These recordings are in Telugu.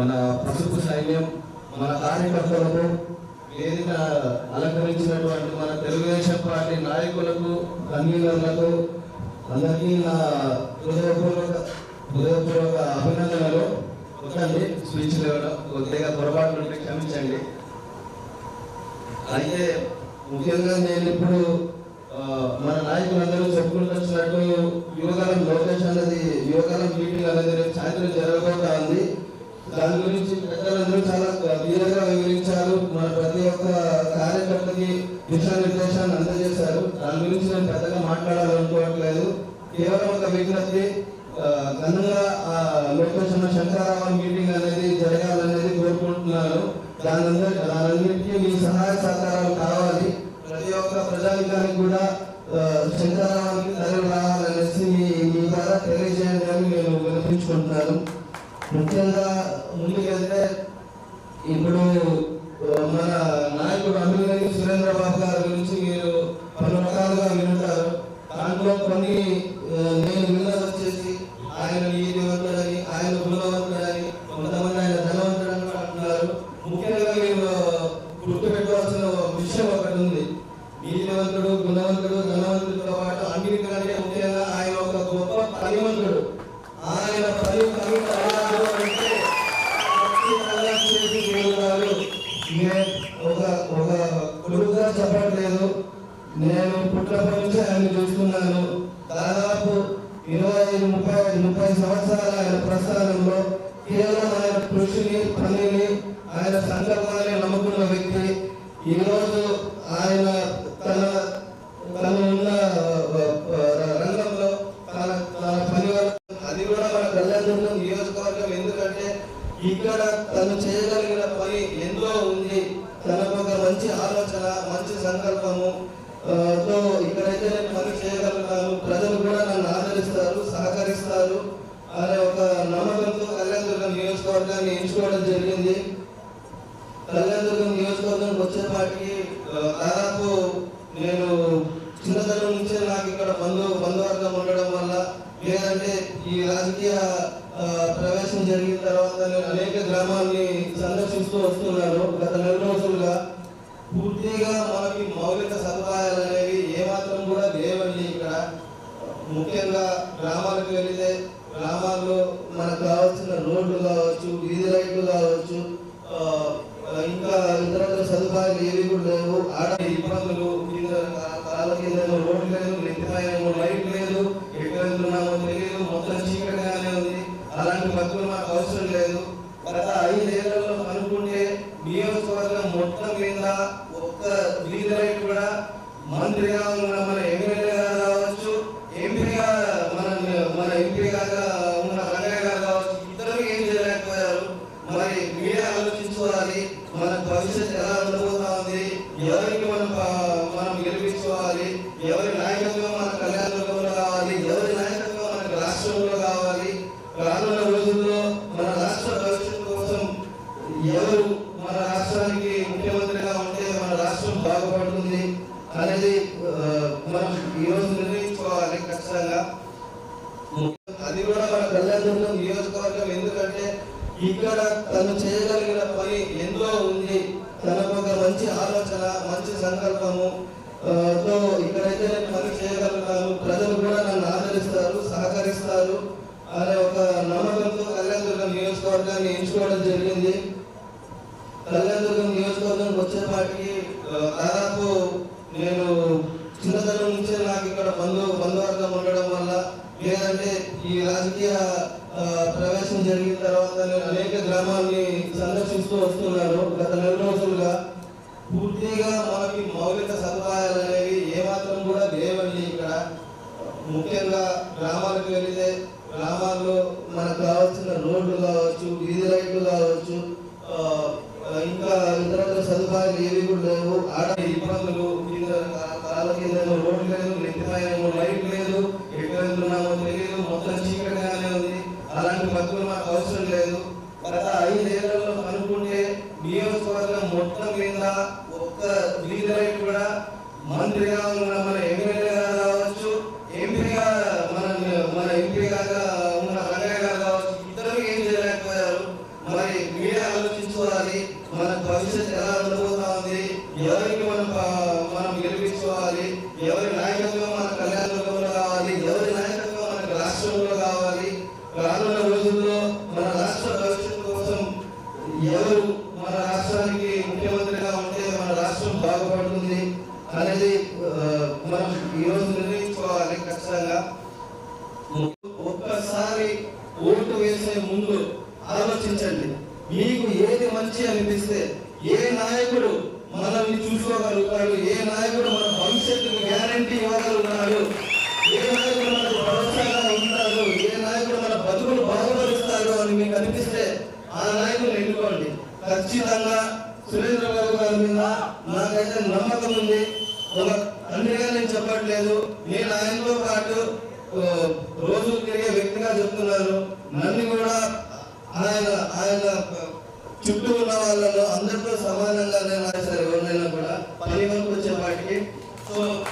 మన పసుపు సైన్యం మన కార్యకర్తలకు వేదిక అలంకరించినటువంటి మన తెలుగుదేశం పార్టీ నాయకులకు కన్వీనర్లకు అందరికీ నా హృదయపూర్వక హృదయపూర్వక అభినందనలు. ఒకండి స్పీచ్ ఇవ్వడం కొద్దిగా పొరపాటు ఉంటే క్షమించండి. అయితే ముఖ్యంగా నేను ఇప్పుడు మన నాయకులందరూ చెప్పుకుంటున్నట్టు వచ్చినట్టు యువకాలం లోకేష్ అన్నది యువకాలం మీటింగ్ అనేది రేపు సాయంత్రం జరగబోతా దాని గురించి పెద్దలందరూ చాలా క్లియర్గా వివరించారు. మన ప్రతి ఒక్క కార్యకర్తకి దిశానిర్దేశాన్ని అందజేశారు. దాని గురించి నేను పెద్దగా మాట్లాడాలనుకోవట్లేదు. కేవలం ఒక విజ్ఞప్తి ఘనంగా ఆ లోకేష్ శంకరారావు మీటింగ్ అనేది జరగాలనేది కోరుకుంటున్నాను. దాని అందరి మీ సహాయ సహకారాలు కావాలి. ప్రతి ఒక్క ప్రజానికానికి కూడా ఆ, శంకరారావుకి తరలి రావాలనేసి మీ మీ ద్వారా తెలియజేయండి అని నేను వినిపించుకుంటున్నాను. ముఖ్యంగా ముందుకెళ్తే ఇప్పుడు మన నాయకుడు అమిలనేని సురేంద్రబాబు గారి గురించి మీరు పలు రకాలుగా వింటారు దాంట్లో కొన్ని నేను విన్నది వచ్చేసి ఆయన నీతివంతుడని ఆయన గుణవంతుడని కొంతమంది ఆయన ధనవంతుడని కూడా అంటున్నారు. ముఖ్యంగా మీరు గుర్తుపెట్టుకోవాల్సిన విషయం ఒకటి ఉంది. నీతివంతుడు గుణవంతుడు ధనవంతుడితో పాటు అన్నిటికంటే ముఖ్యంగా ఆయన ఒక గొప్ప పనివంతుడు ఆయన పని పని పనివాడు అంటే ఖచ్చితంగా చేసి తీరుతాడు. నేను ఒక ఒక కొడుకుగా చెప్పట్లేదు నేను పుట్టినప్పటి చూస్తున్నాను దాదాపు ఇరవై ఐదు ముప్పై ఐదు ముప్పై సంవత్సరాల ఆయన ప్రస్థానంలో కేవలం ఆయన కృషిని పనిని ఆయన సంకల్పాన్ని నమ్ముకున్న వ్యక్తి. ఈరోజు ఆయన తన తను ఉన్న రంగంలో తన తన పని అది కూడా మన కళ్యాణ నియోజకవర్గం. ఎందుకంటే ఇక్కడ తను చేయగలిగిన పని ఎంతో ఉంది. తనకు ఒక మంచి ఆలోచన మంచి సంకల్పం అనే ఒక నమ్మకంతో కళ్యాణదుర్గం నియోజకవర్గాన్ని ఎంచుకోవడం జరిగింది. కళ్యాణదుర్గం నియోజకవర్గం వచ్చేపాటికి దాదాపు నేను చిన్నతనం నుంచే నాకు ఇక్కడ బంధు బంధువర్గం ఉండడం వల్ల లేదంటే ఈ రాజకీయ ప్రవేశం జరిగిన తర్వాత నేను అనేక గ్రామాల్ని సందర్శిస్తూ వస్తున్నాను. గత నెల రోజులుగా పూర్తిగా మనకి మౌలిక సదుపాయాలు అనేవి ఏమాత్రం కూడా లేవండి ఇక్కడ ముఖ్యంగా గ్రామాలకు వెళితే గ్రామాల్లో మనకు కావాల్సిన రోడ్లు కావచ్చు వీధి లైట్లు కావచ్చు ఇంకా ఇతర సదుపాయాలు ఏవి కూడా లేవు. ఆడ ఇబ్బందులు కింద కింద రోడ్డు లేదు నెత్తిపైన లైట్ లేదు ఎక్కడ వెళ్తున్నామో తెలియదు మొత్తం చీకటిగానే ఉంది. అలాంటి బతుకులు మాకు అవసరం లేదు. గత ఐదేళ్ళలో అనుకుంటే నియోజకవర్గం మొత్తం మీద ఒక్క వీధి లైట్ కూడా మంత్రిగా మన భవిష్యత్తు ఎలా ఉండబోతా ఉంది ఎవరికి మనం ప- మనం గెలిపించుకోవాలి ఎవరి నాయకత్వం మన కళ్యాణంలో కావాలి ఎవరి నాయకత్వం మనకు రాష్ట్రంలో కావాలి రానున్న రోజుల్లో మన రాష్ట్ర భవిష్యత్తు కోసం ఎవరు మన రాష్ట్రానికి ముఖ్యమంత్రిగా ఉంటే మన రాష్ట్రం బాగుపడుతుంది అనేది ఆ, మనం ఈరోజు నిర్ణయించుకోవాలి ఖచ్చితంగా అది కూడా మన కళ్యాణదుర్గం నియోజకవర్గం ఎందుకంటే ఇక్కడ తను చేయగలిగిన పని ఎంతో ఉంది తనకు ఒక మంచి ఆలోచన మంచి సో ఇక్కడైతే నేను పని చేయగలుగుతాను. ప్రజలు కూడా నన్ను ఆదరిస్తారు సహకరిస్తారు. అనే ఒక నమ్మకంతో కళ్యాణదుర్గం నియోజకవర్గాన్ని ఎంచుకోవడం జరిగింది. కళ్యాణదుర్గం నియోజకవర్గం వచ్చేపాటికి దాదాపు నేను చిన్నతనం నుంచే నాకు ఇక్కడ బంధు బంధువర్గం ఉండడం వల్ల లేదంటే ఈ రాజకీయ ప్రవేశం జరిగిన తర్వాత నేను అనేక గ్రామాన్ని సందర్శిస్తూ వస్తున్నాను. గత నెల రోజులుగా పూర్తిగా మనకి మౌలిక సదుపాయాలు అనేవి ఏమాత్రం కూడా లేవండి ఇక్కడ ముఖ్యంగా గ్రామాలకు వెళితే గ్రామాల్లో మనకు కావాల్సిన రోడ్లు కావచ్చు వీధి లైట్లు కావచ్చు ఇంకా ఇతర సదుపాయాలు ఏవి కూడా లేవు. ఆడ ఇబ్బందులు రోడ్లు లేవు కింద రోడ్డు లేదు లైట్ లేదు ఎక్కడ వెళ్తున్నామో తెలియదు మొత్తం చీకటిగానే ఉంది అలాంటి బతుకులు మాకు అవసరం లేదు గత ఐదేళ్ళలో అనుకుంటే నియోజకవర్గం మొత్తం మీద ఒక్క వీధి లైట్ కూడా మంత్రిగా ఉన్న మన ఎమ్మెల్యే గారు కావచ్చు ఎంపీగా మన మన ఎంపీ గారు ఉన్న రంగయ్య గారు కావచ్చు ఇద్దరు ఏం చేయలేకపోయారు మరి చూసుకోవాలి మన భవిష్యత్తు ఎలా ఉండబోతా ఉంది ఎవరికి మనం ప- మనం గెలిపించుకోవాలి ఎవరి నాయకత్వం మన కళ్యాణంలో కావాలి ఎవరి నాయకత్వం మనకు రాష్ట్రంలో కావాలి రానున్న రోజుల్లో మన రాష్ట్ర భవిష్యత్తు కోసం ఎవరు మన రాష్ట్రానికి ముఖ్యమంత్రిగా ఉంటే మన రాష్ట్రం బాగుపడుతుంది అనేది ఆ, మనం ఈరోజు నిర్ణయించుకోవాలి ఖచ్చితంగా ఒక్కసారి ఓటు వేసే ముందు ఆలోచించండి. మీకు ఏది మంచి అనిపిస్తే ఏ నాయకుడు మనల్ని చూసుకోగలుగుతాడు? ఏ నాయకుడు మన భవిష్యత్తుకు గ్యారంటీ ఇవ్వగలుగుతాడు? ఏ నాయకుడు మనకు భరోసాగా ఉంటాడు? ఏ నాయకుడు మన బతుకులు బాగుపరుస్తాడు అని మీకు అనిపిస్తే ఆ నాయకులు ఎన్నుకోండి. ఖచ్చితంగా సురేంద్ర బాబు గారి మీద నాకైతే నమ్మకం ఉంది. ఒక తండ్రిగా నేను చెప్పట్లేదు. నేను ఆయనతో పాటు రోజు తిరిగే వ్యక్తిగా చెప్తున్నాను. నన్ను కూడా ఆయన ఆయన చుట్టూ ఉన్న వాళ్ళలో అందరితో సమానంగా నేను రాశారు ఎవరినైనా కూడా. పని వరకు వచ్చేపాటికి సో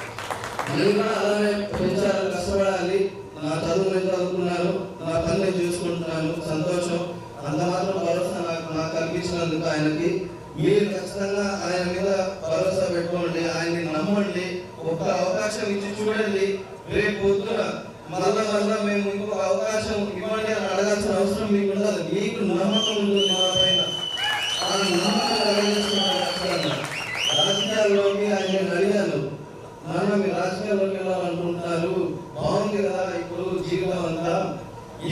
నేను కూడా అలానే పెంచాలి కష్టపడాలి. నా చదువు నేను చదువుకున్నాను నా పని నేను చూసుకుంటున్నాను సంతోషం. అంత మాత్రం భరోసా నాకు నాకు కల్పించినందుకు ఆయనకి. మీరు ఖచ్చితంగా ఆయన మీద భరోసా పెట్టుకోండి ఆయన్ని నమ్మండి. ఒక అవకాశం ఇచ్చి చూడండి. రేపు పొద్దున మరల మళ్ళా మేము ఇంకొక అవకాశం ఇవ్వండి అని అడగాల్సిన అవసరం మీకు ఉండదు. మీకు నమ్మకం ఉంటుంది మా పైన. ఆ నమ్మకం కలిగించుకోవాలి రాజకీయాల్లోకి ఆయన అడిగాను నాన్న మీరు రాజకీయాల్లోకి వెళ్ళాలనుకుంటున్నారు. బాగుంది కదా ఇప్పుడు జీవితం అంతా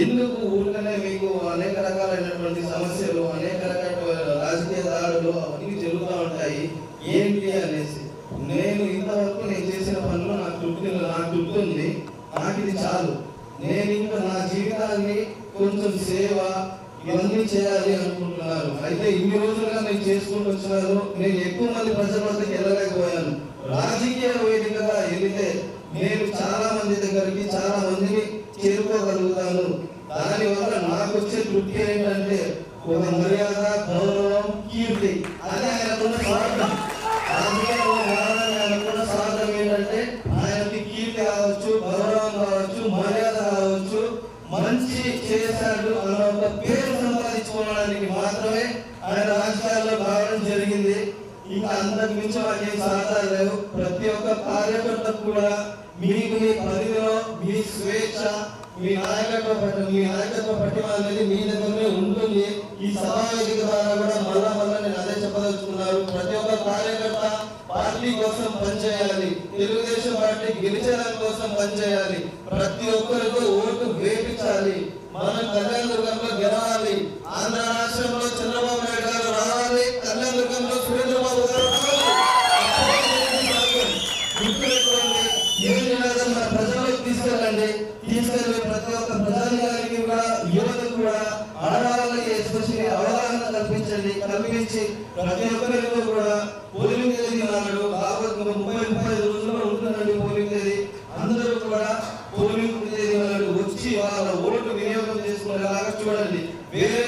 ఎందుకు ఊరికనే మీకు అనేక రకాలైనటువంటి సమస్యలు అనేక రకాల రాజకీయ దాడులు అవన్నీ జరుగుతూ ఉంటాయి? ఏంటి అనేసి. నేను ఇంతవరకు నేను చేసిన పనులు నాకు తృప్తి నాకు తృప్తి ఉంది. నాకు ఇది చాలు. నేను ఇంకా నా జీవితాన్ని కొంచెం సేవ ఇవన్నీ చేయాలి అనుకుంటున్నారు. అయితే ఇన్ని రోజులుగా నేను చేసుకుంటూ వచ్చినాను నేను ఎక్కువ మంది ప్రజల వద్దకు వెళ్ళలేకపోయాను. రాజకీయ వేదికగా వెళితే నేను చాలా మంది దగ్గరికి చాలా మందిని చేరుకోగలుగుతాను. దానివల్ల నాకు వచ్చే తృప్తి ఏంటంటే ఒక మర్యాద గౌరవం కీర్తి. అదే ఆయనకున్న స్వార్థం రాజకీయాల్లో మారాలని ఆయనకున్న స్వార్థం ఏంటంటే ఆయనకి కీర్తి కావచ్చు గౌరవం కావచ్చు మర్యాద కావచ్చు మంచి చేశాడు అన్న ఒక పేరు సంపాదించుకోవడానికి మాత్రమే ఆయన రాజకీయాల్లో భావడం జరిగింది. ఇంకా అంతకు మించి మాకేం సాధాలు లేవు. ప్రతి ఒక్క కార్యకర్తకు కూడా మీకు మీ పరిధిలో మీ స్వేచ్ఛ మీ నాయకత్వ పట్ల మీ నాయకత్వ పట్టిమ అనేది మీ దగ్గరనే ఉంటుంది. ఈ సమావేశం ద్వారా కూడా మళ్ళా మళ్ళా నేను అదే చెప్పదలుచుకున్నారు ప్రతి ఒక్క కార్యకర్త పార్టీ కోసం పనిచేయాలి. తెలుగుదేశం పార్టీ గెలిచేదాని కోసం పనిచేయాలి. ప్రతి ఒక్కరికి ఓటు వేపించాలి. మనం కళ్యాణ కల్పించండి. కల్పించి ప్రతి ఒక్కరిలో కూడా పోలింగ్ తేదీ నాడు కాబట్టి ముప్పై ముప్పై ఐదు రోజుల్లో ఉంటుందండి పోలింగ్ తేదీ. అందరూ కూడా పోలింగ్ తేదీ నాడు వచ్చి వాళ్ళ ఓటు వినియోగం చేసుకునేలాగా చూడండి. వేరే